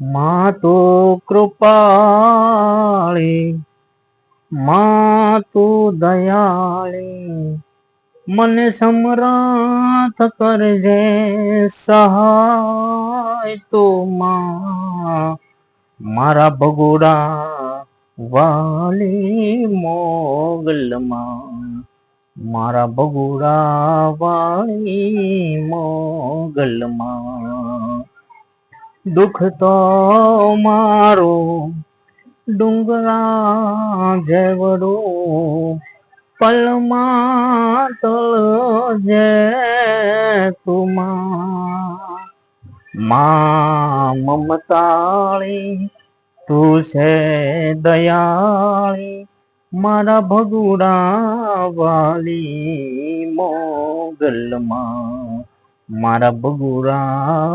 માં તો કૃપાળી, મા તો દયાળી, મને સમરાથ કરજે, સહાય તો મારા બગોડા વાલી મોગલમાં મારા બગોડા વાળી મોગલમાં દુઃખ તો મારું ડુંગરા જેવડું પલમાં તળજે તુમા. મા મમતાળી, તું છે દયાળી, મારા ભગુડા વાલી મોગલમાં. મારા ભગુરા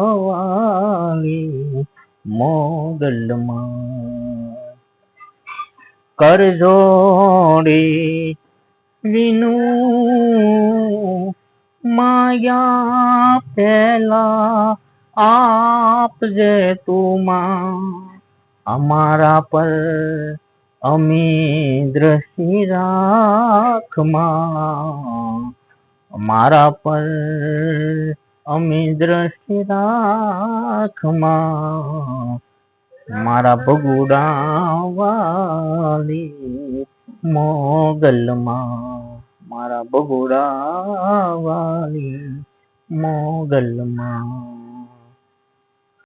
મોગલમાં. કરજોડી વિનું માયા પેલા આપજે તુમાં. અમારા પર અમી દ્રષ્ટિ રાખમાં. અમારા પર અમી દ્રષ્ટિ રાખમાં મારા બગુડા વાલી મોગલમાં. મારા બગુડા વાલી મોગલમાં.